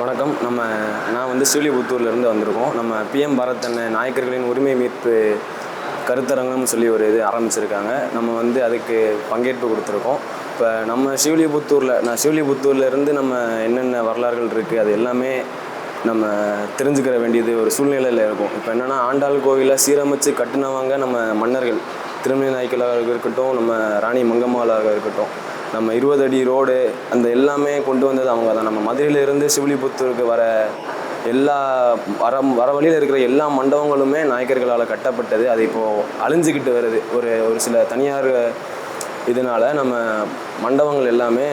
வணக்கம். நம்ம நான் வந்து ஸ்ரீவில்லிபுத்தூர்லேருந்து வந்திருக்கோம். நம்ம பிஎம் பாரத் அண்ணன் நாயக்கர்களின் உரிமை மீட்பு கருத்தரங்கம்னு சொல்லி ஒரு இது ஆரம்பிச்சிருக்காங்க. நம்ம வந்து அதுக்கு பங்கேற்பு கொடுத்துருக்கோம். இப்போ நம்ம ஸ்ரீவில்லிபுத்தூரில் நான் ஸ்ரீவில்லிபுத்தூர்ல நம்ம என்னென்ன வரலாறுகள் இருக்குது அது எல்லாமே நம்ம தெரிஞ்சுக்கிற வேண்டியது ஒரு சூழ்நிலையில் இருக்கும். இப்போ என்னென்னா ஆண்டாள் கோவிலை சீரமைச்சு கட்டினவங்க நம்ம மன்னர்கள். திருமணி நாய்க்கலாக இருக்கட்டும் நம்ம ராணி மங்கம்மாளாக இருக்கட்டும் நம்ம இருபது அடி ரோடு அந்த எல்லாமே கொண்டு வந்தது அவங்க தான். நம்ம மதுரையிலேருந்து சிவிலிபுத்தூருக்கு வர எல்லா வர வர வழியில் இருக்கிற எல்லா மண்டபங்களுமே நாயக்கர்களால் கட்டப்பட்டது. அது இப்போது அழிஞ்சுக்கிட்டு வருது. ஒரு ஒரு சில தனியார் இதனால் நம்ம மண்டபங்கள் எல்லாமே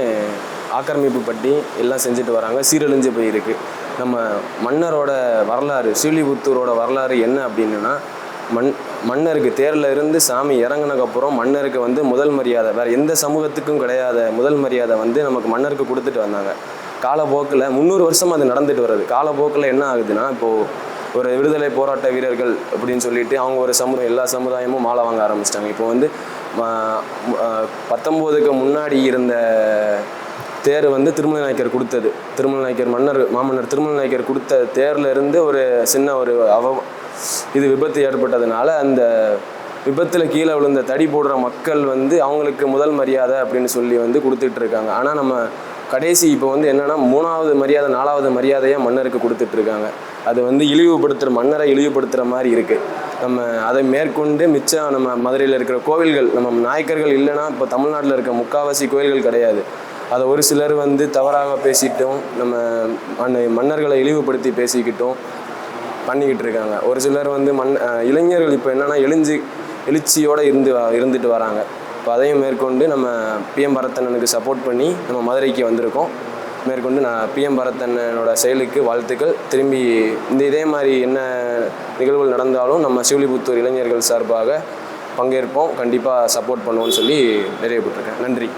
ஆக்கிரமிப்பு பட்டி எல்லாம் செஞ்சுட்டு வராங்க. சீரழிஞ்சு போயிருக்கு. நம்ம மன்னரோட வரலாறு ஸ்ரீலிபுத்தூரோட வரலாறு என்ன அப்படின்னா மண் மன்னருக்கு தேரில் இருந்து சாமி இறங்குனதுக்கப்புறம் மன்னருக்கு வந்து முதல் மரியாதை. வேறு எந்த சமூகத்துக்கும் கிடையாத முதல் மரியாதை வந்து நமக்கு மன்னருக்கு கொடுத்துட்டு வந்தாங்க. காலப்போக்கில் முந்நூறு வருஷம் அது நடந்துட்டு வருது காலப்போக்கில் என்ன ஆகுதுன்னா இப்போது ஒரு விடுதலை போராட்ட வீரர்கள் அப்படின்னு சொல்லிட்டு அவங்க ஒரு சமுதாயம் எல்லா சமுதாயமும் மாலை வாங்க ஆரம்பிச்சிட்டாங்க. இப்போ வந்து பத்தொம்போதுக்கு முன்னாடி இருந்த தேர் வந்து திருமலை நாயக்கர் கொடுத்தது. திருமலை நாயக்கர் மன்னர் மாமன்னர் திருமலை நாயக்கர் கொடுத்த தேரில் இருந்து ஒரு சின்ன ஒரு அவ இது விபத்து ஏற்பட்டதுனால அந்த விபத்தில் கீழே விழுந்த தடி போடுற மக்கள் வந்து அவங்களுக்கு முதல் மரியாதை அப்படின்னு சொல்லி வந்து கொடுத்துட்டு இருக்காங்க. ஆனால் நம்ம கடைசி இப்போ வந்து என்னென்னா மூணாவது மரியாதை நாலாவது மரியாதையாக மன்னருக்கு கொடுத்துட்டு இருக்காங்க. அது வந்து இழிவுபடுத்துகிற மன்னரை இழிவுபடுத்துகிற மாதிரி இருக்குது நம்ம அதை மேற்கொண்டு மிச்சம் நம்ம மதுரையில் இருக்கிற கோவில்கள் நம்ம நாயக்கர்கள் இல்லைன்னா இப்போ தமிழ்நாட்டில் இருக்க முக்காவாசி கோவில்கள் கிடையாது. அதை ஒரு சிலர் வந்து தவறாக பேசிட்டும் நம்ம மன்ன மன்னர்களை இழிவுபடுத்தி பேசிக்கிட்டும் பண்ணிக்கிட்டு இருக்காங்க ஒரு சிலர் வந்து மண் இளைஞர்கள் இப்போ என்னென்னா எழுஞ்சி எழுச்சியோடு இருந்து வ- இருந்துட்டு வராங்க. இப்போ அதையும் மேற்கொண்டு நம்ம பிஎம் பரத்தண்ணனுக்கு சப்போர்ட் பண்ணி நம்ம மதுரைக்கு வந்திருக்கோம். மேற்கொண்டு நான் பிஎம் பரத்தண்ணனோட செயலுக்கு வாழ்த்துக்கள். திரும்பி இந்த இதே மாதிரி என்ன நிகழ்வுகள் நடந்தாலும் நம்ம சிவலிபுத்தூர் இளைஞர்கள் சார்பாக பங்கேற்போம். கண்டிப்பாக சப்போர்ட் பண்ணுவோம்னு சொல்லி நிறைவு பெற்றிருக்கேன் நன்றி.